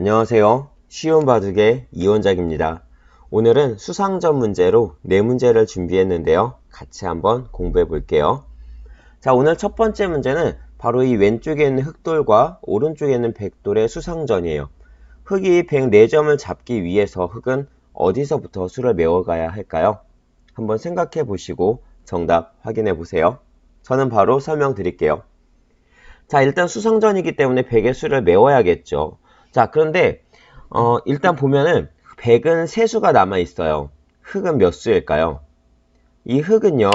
안녕하세요. 쉬운 바둑의 이원작입니다. 오늘은 수상전 문제로 네 문제를 준비했는데요. 같이 한번 공부해 볼게요. 자, 오늘 첫 번째 문제는 바로 이 왼쪽에 있는 흑돌과 오른쪽에 있는 백돌의 수상전이에요. 흑이 104점을 잡기 위해서 흑은 어디서부터 수를 메워가야 할까요? 한번 생각해 보시고 정답 확인해 보세요. 저는 바로 설명드릴게요. 자, 일단 수상전이기 때문에 100의 수를 메워야겠죠. 자, 그런데 어, 일단 보면은 100은 세수가 남아 있어요. 흑은 몇 수일까요? 이 흑은요.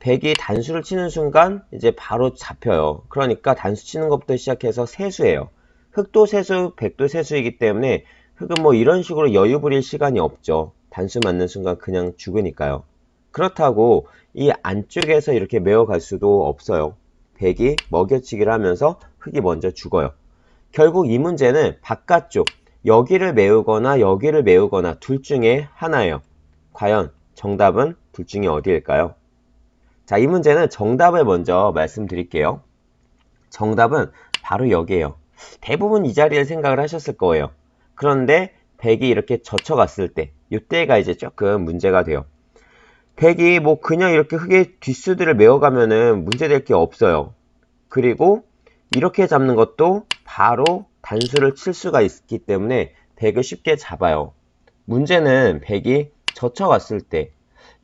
100이 단수를 치는 순간 이제 바로 잡혀요. 그러니까 단수 치는 것부터 시작해서 세수예요. 흑도 세수, 백도 세수이기 때문에 흑은 뭐 이런 식으로 여유 부릴 시간이 없죠. 단수 맞는 순간 그냥 죽으니까요. 그렇다고 이 안쪽에서 이렇게 메어갈 수도 없어요. 백이 먹여치기를 하면서 흑이 먼저 죽어요. 결국 이 문제는 바깥쪽, 여기를 메우거나 여기를 메우거나 둘 중에 하나예요. 과연 정답은 둘 중에 어디일까요? 자, 이 문제는 정답을 먼저 말씀드릴게요. 정답은 바로 여기에요. 대부분 이 자리를 생각을 하셨을 거예요. 그런데 백이 이렇게 젖혀갔을 때, 이때가 이제 조금 문제가 돼요. 백이 뭐 그냥 이렇게 흙의 뒷수들을 메어가면은 문제될 게 없어요. 그리고 이렇게 잡는 것도 바로 단수를 칠 수가 있기 때문에 백을 쉽게 잡아요. 문제는 백이 젖혀갔을 때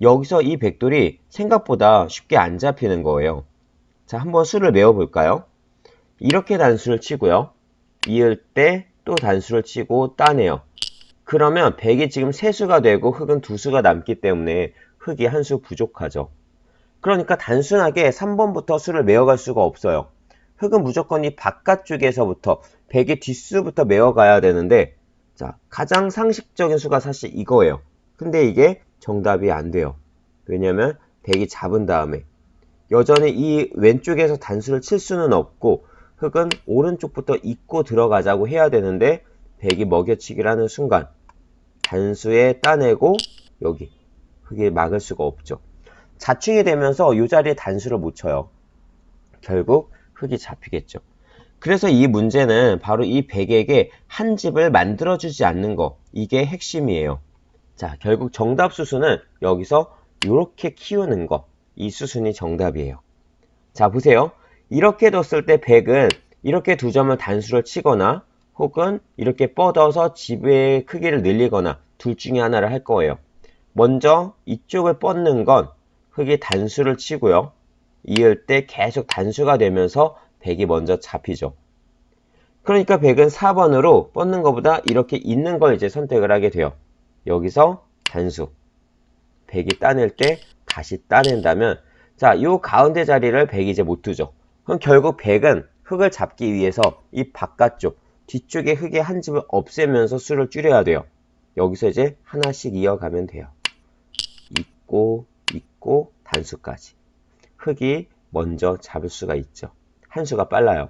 여기서 이 백돌이 생각보다 쉽게 안 잡히는 거예요. 자, 한번 수를 메워 볼까요? 이렇게 단수를 치고요. 이을 때 또 단수를 치고 따내요. 그러면 백이 지금 세수가 되고 흙은 두 수가 남기 때문에 흙이 한 수 부족하죠. 그러니까 단순하게 3번부터 수를 메어갈 수가 없어요. 흙은 무조건 이 바깥쪽에서부터 백의 뒷수부터 메어가야 되는데 자 가장 상식적인 수가 사실 이거예요. 근데 이게 정답이 안 돼요. 왜냐면 백이 잡은 다음에 여전히 이 왼쪽에서 단수를 칠 수는 없고 흙은 오른쪽부터 잇고 들어가자고 해야 되는데 백이 먹여치기를 하는 순간 단수에 따내고 여기 흙이 막을 수가 없죠. 자충이 되면서 이 자리에 단수를 못 쳐요. 결국 흙이 잡히겠죠. 그래서 이 문제는 바로 이 백에게 한 집을 만들어주지 않는 거 이게 핵심이에요. 자 결국 정답 수순은 여기서 이렇게 키우는 거 이 수순이 정답이에요. 자 보세요. 이렇게 뒀을 때 100은 이렇게 두 점을 단수를 치거나 혹은 이렇게 뻗어서 집의 크기를 늘리거나 둘 중에 하나를 할 거예요. 먼저 이쪽을 뻗는 건 흙이 단수를 치고요. 이을 때 계속 단수가 되면서 100이 먼저 잡히죠. 그러니까 100은 4번으로 뻗는 것보다 이렇게 있는 걸 이제 선택을 하게 돼요. 여기서 단수. 100이 따낼 때 다시 따낸다면 자, 이 가운데 자리를 100이 이제 못 두죠. 그럼 결국 100은 흙을 잡기 위해서 이 바깥쪽, 뒤쪽에 흙의 한 집을 없애면서 수를 줄여야 돼요. 여기서 이제 하나씩 이어가면 돼요. 있고, 있고, 단수까지. 흙이 먼저 잡을 수가 있죠. 한 수가 빨라요.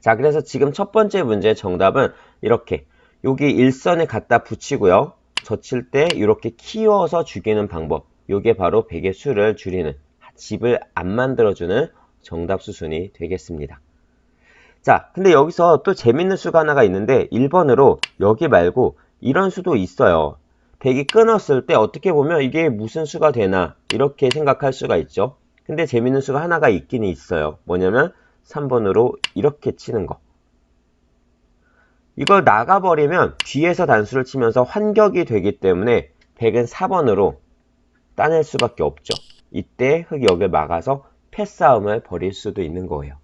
자, 그래서 지금 첫 번째 문제의 정답은 이렇게 여기 일선에 갖다 붙이고요. 젖힐 때 이렇게 키워서 죽이는 방법. 이게 바로 백의 수를 줄이는 집을 안 만들어주는 정답 수순이 되겠습니다. 자, 근데 여기서 또 재밌는 수가 하나가 있는데 1번으로 여기 말고 이런 수도 있어요. 100이 끊었을 때 어떻게 보면 이게 무슨 수가 되나 이렇게 생각할 수가 있죠. 근데 재밌는 수가 하나가 있긴 있어요. 뭐냐면 3번으로 이렇게 치는 거. 이걸 나가버리면 뒤에서 단수를 치면서 환격이 되기 때문에 100은 4번으로 따낼 수밖에 없죠. 이때 흙이 여기를 막아서 패싸움을 벌일 수도 있는 거예요.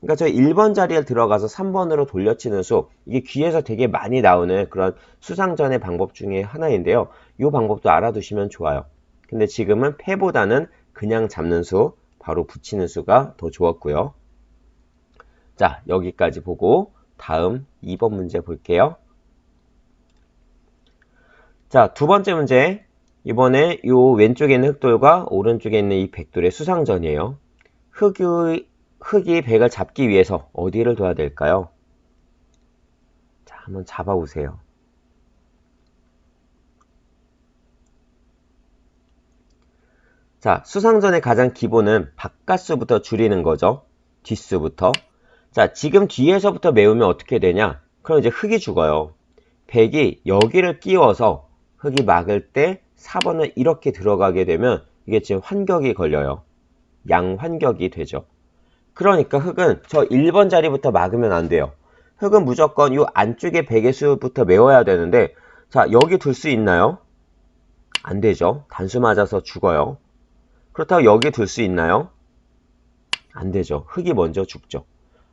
그러니까 저 1번 자리에 들어가서 3번으로 돌려치는 수 이게 귀에서 되게 많이 나오는 그런 수상전의 방법 중에 하나인데요. 이 방법도 알아두시면 좋아요. 근데 지금은 패보다는 그냥 잡는 수 바로 붙이는 수가 더 좋았고요. 자 여기까지 보고 다음 2번 문제 볼게요. 자 두 번째 문제 이번에 이 왼쪽에 있는 흑돌과 오른쪽에 있는 이 백돌의 수상전이에요. 흑이, 흑이 백을 잡기 위해서 어디를 둬야 될까요? 자, 한번 잡아보세요. 자, 수상전의 가장 기본은 바깥수부터 줄이는 거죠. 뒷수부터. 자, 지금 뒤에서부터 메우면 어떻게 되냐? 그럼 이제 흙이 죽어요. 100이 여기를 끼워서 흙이 막을 때 4번은 이렇게 들어가게 되면 이게 지금 환격이 걸려요. 양환격이 되죠. 그러니까 흙은 저 1번 자리부터 막으면 안 돼요. 흙은 무조건 이 안쪽에 100의 수부터 메워야 되는데 자 여기 둘 수 있나요? 안 되죠. 단수 맞아서 죽어요. 그렇다고 여기 둘수 있나요? 안 되죠. 흙이 먼저 죽죠.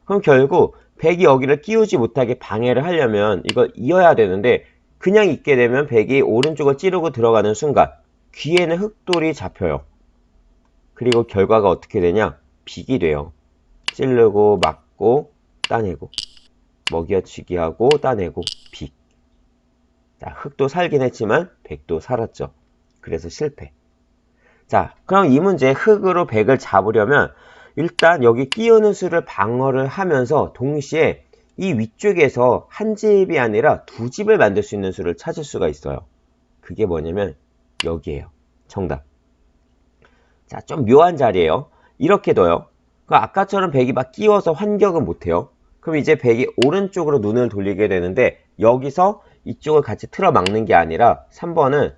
그럼 결국 100이 여기를 끼우지 못하게 방해를 하려면 이걸 이어야 되는데 그냥 있게 되면 100이 오른쪽을 찌르고 들어가는 순간 귀에는 흙돌이 잡혀요. 그리고 결과가 어떻게 되냐? 빅이 돼요. 찌르고 막고 따내고 먹여치기 하고 따내고 빅. 자, 흙도 살긴 했지만 100도 살았죠. 그래서 실패. 자, 그럼 이 문제 흙으로 100을 잡으려면 일단 여기 끼우는 수를 방어를 하면서 동시에 이 위쪽에서 한 집이 아니라 두 집을 만들 수 있는 수를 찾을 수가 있어요. 그게 뭐냐면 여기에요. 정답. 자, 좀 묘한 자리에요. 이렇게 둬요. 그 아까처럼 100이 막 끼워서 환격은 못해요. 그럼 이제 100이 오른쪽으로 눈을 돌리게 되는데 여기서 이쪽을 같이 틀어 막는 게 아니라 3번은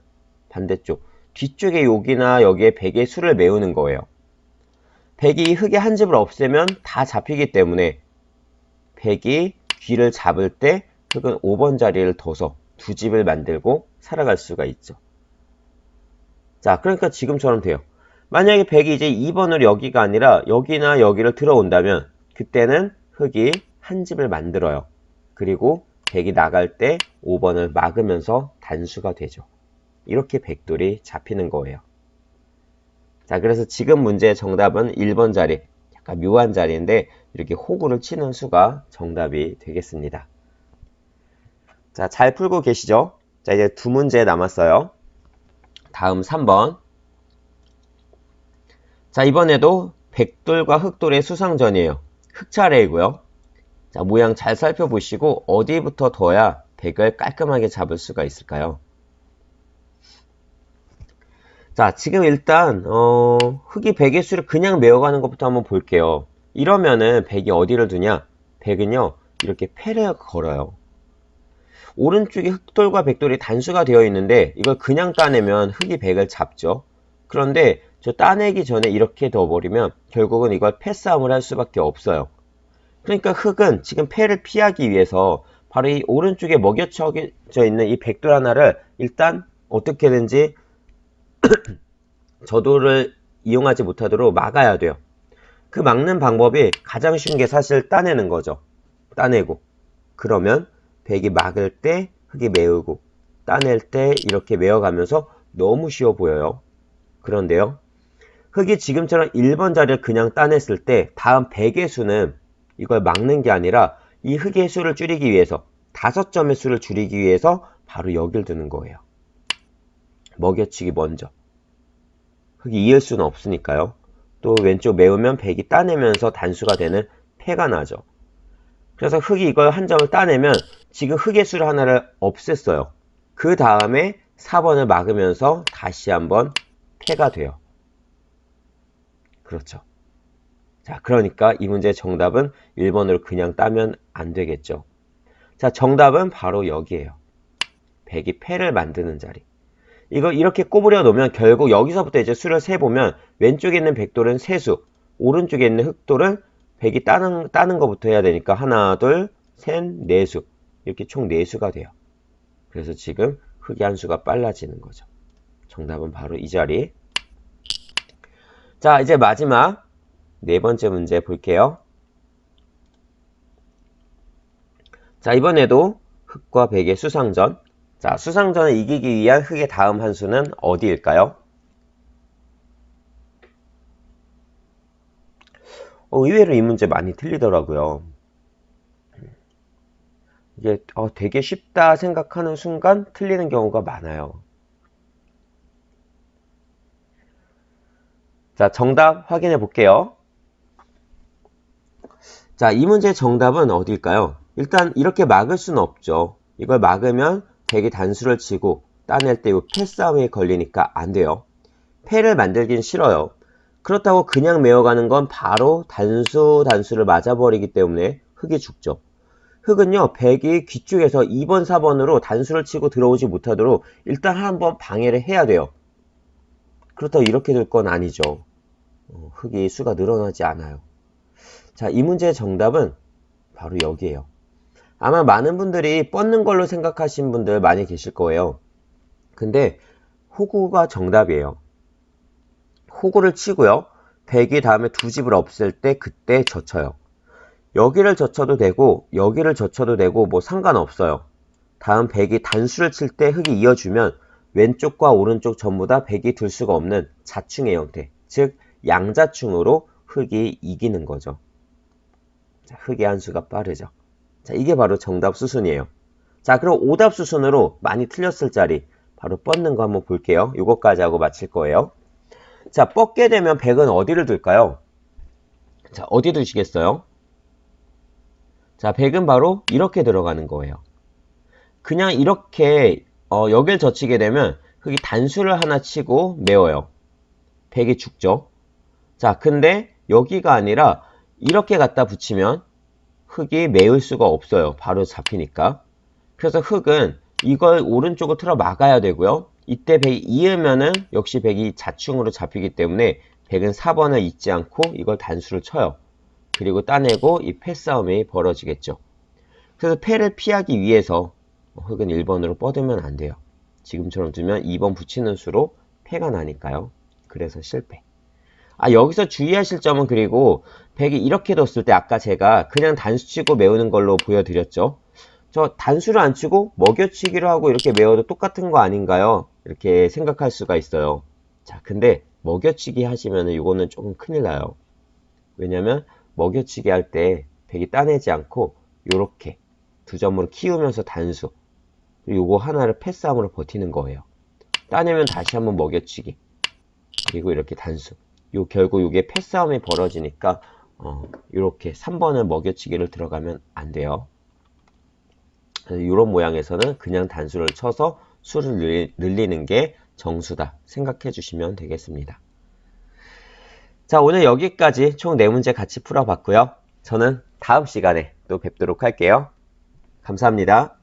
반대쪽 뒤쪽에 여기나 여기에 100의 수를 메우는 거예요. 100이 흙의 한 집을 없애면 다 잡히기 때문에 100이 귀를 잡을 때 흙은 5번 자리를 둬서 두 집을 만들고 살아갈 수가 있죠. 자, 그러니까 지금처럼 돼요. 만약에 100이 이제 2번으로 여기가 아니라 여기나 여기를 들어온다면 그때는 흙이 한 집을 만들어요. 그리고 100이 나갈 때 5번을 막으면서 단수가 되죠. 이렇게 백돌이 잡히는 거예요. 자, 그래서 지금 문제의 정답은 1번 자리, 약간 묘한 자리인데 이렇게 호구를 치는 수가 정답이 되겠습니다. 자, 잘 풀고 계시죠? 자, 이제 두 문제 남았어요. 다음 3번. 자, 이번에도 백돌과 흑돌의 수상전이에요. 흑차례이고요. 자, 모양 잘 살펴보시고 어디부터 둬야 백을 깔끔하게 잡을 수가 있을까요? 자, 지금 일단 어, 흙이 백의 수를 그냥 메워가는 것부터 한번 볼게요. 이러면은 백이 어디를 두냐? 백은요, 이렇게 패를 걸어요. 오른쪽에 흑돌과 백돌이 단수가 되어 있는데 이걸 그냥 따내면 흙이 백을 잡죠. 그런데 저 따내기 전에 이렇게 둬버리면 결국은 이걸 패싸움을 할 수밖에 없어요. 그러니까 흙은 지금 패를 피하기 위해서 바로 이 오른쪽에 먹여져 있는 이 백돌 하나를 일단 어떻게든지 저도를 이용하지 못하도록 막아야 돼요. 그 막는 방법이 가장 쉬운 게 사실 따내는 거죠. 따내고. 그러면 백이 막을 때 흙이 메우고 따낼 때 이렇게 메어가면서 너무 쉬워 보여요. 그런데요. 흙이 지금처럼 1번 자리를 그냥 따냈을 때 다음 백의 수는 이걸 막는 게 아니라 이 흙의 수를 줄이기 위해서 다섯 점의 수를 줄이기 위해서 바로 여길 두는 거예요. 먹여치기 먼저. 흙이 이을 수는 없으니까요. 또 왼쪽 메우면 백이 따내면서 단수가 되는 패가 나죠. 그래서 흙이 이걸 한 점을 따내면 지금 흙의 수를 하나를 없앴어요. 그 다음에 4번을 막으면서 다시 한번 패가 돼요. 그렇죠. 자, 그러니까 이 문제의 정답은 1번으로 그냥 따면 안 되겠죠. 자, 정답은 바로 여기에요. 백이 패를 만드는 자리. 이거 이렇게 꼬부려 놓으면 결국 여기서부터 이제 수를 세보면 왼쪽에 있는 백돌은 세수, 오른쪽에 있는 흑돌은 백이 따는, 따는 것부터 해야 되니까 하나, 둘, 셋, 네 수. 이렇게 총 네 수가 돼요. 그래서 지금 흑의 한 수가 빨라지는 거죠. 정답은 바로 이 자리. 자, 이제 마지막 네 번째 문제 볼게요. 자, 이번에도 흑과 백의 수상전. 자, 수상전을 이기기 위한 흑의 다음 한 수는 어디일까요? 어, 의외로 이 문제 많이 틀리더라고요. 이게 어, 되게 쉽다 생각하는 순간 틀리는 경우가 많아요. 자, 정답 확인해 볼게요. 자, 이 문제의 정답은 어딜까요? 일단 이렇게 막을 수는 없죠. 이걸 막으면 백이 단수를 치고 따낼 때 이 패싸움에 걸리니까 안 돼요. 패를 만들긴 싫어요. 그렇다고 그냥 메어가는 건 바로 단수 단수를 맞아버리기 때문에 흙이 죽죠. 흙은요, 100이 귀 쪽에서 2번, 4번으로 단수를 치고 들어오지 못하도록 일단 한번 방해를 해야 돼요. 그렇다고 이렇게 될 건 아니죠. 어, 흙이 수가 늘어나지 않아요. 자, 이 문제의 정답은 바로 여기에요. 아마 많은 분들이 뻗는 걸로 생각하신 분들 많이 계실 거예요. 근데 호구가 정답이에요. 호구를 치고요. 100이 다음에 두 집을 없앨 때 그때 젖혀요. 여기를 젖혀도 되고 여기를 젖혀도 되고 뭐 상관없어요. 다음 100이 단수를 칠 때 흙이 이어주면 왼쪽과 오른쪽 전부 다 100이 들 수가 없는 자충의 형태, 즉 양자충으로 흙이 이기는 거죠. 자, 흙의 한 수가 빠르죠. 자, 이게 바로 정답 수순이에요. 자, 그럼 오답 수순으로 많이 틀렸을 자리 바로 뻗는 거 한번 볼게요. 이것까지 하고 마칠 거예요. 자, 뻗게 되면 100은 어디를 둘까요? 자, 어디 두시겠어요? 자, 100은 바로 이렇게 들어가는 거예요. 그냥 이렇게 어, 여길 젖히게 되면 흙이 단수를 하나 치고 메워요. 100이 죽죠. 자, 근데 여기가 아니라 이렇게 갖다 붙이면 흙이 메울 수가 없어요. 바로 잡히니까. 그래서 흙은 이걸 오른쪽으로 틀어 막아야 되고요. 이때 100이 이으면은 역시 100이 자충으로 잡히기 때문에 100은 4번을 잊지 않고 이걸 단수를 쳐요. 그리고 따내고 이 패싸움이 벌어지겠죠. 그래서 패를 피하기 위해서 흙은 1번으로 뻗으면 안 돼요. 지금처럼 두면 2번 붙이는 수로 패가 나니까요. 그래서 실패. 아, 여기서 주의하실 점은 그리고 100이 이렇게 뒀을 때 아까 제가 그냥 단수 치고 메우는 걸로 보여드렸죠. 저 단수를 안 치고 먹여치기로 하고 이렇게 메워도 똑같은 거 아닌가요? 이렇게 생각할 수가 있어요. 자, 근데 먹여치기 하시면은 이거는 조금 큰일 나요. 왜냐면 먹여치기 할 때 100이 따내지 않고 이렇게 두 점으로 키우면서 단수 요거 하나를 패싸움으로 버티는 거예요. 따내면 다시 한번 먹여치기 그리고 이렇게 단수 요 결국 이게 패싸움이 벌어지니까 어, 이렇게 3번을 먹여치기를 들어가면 안 돼요. 이런 모양에서는 그냥 단수를 쳐서 수를 늘리는 게 정수다 생각해 주시면 되겠습니다. 자 오늘 여기까지 총 4문제 같이 풀어봤고요. 저는 다음 시간에 또 뵙도록 할게요. 감사합니다.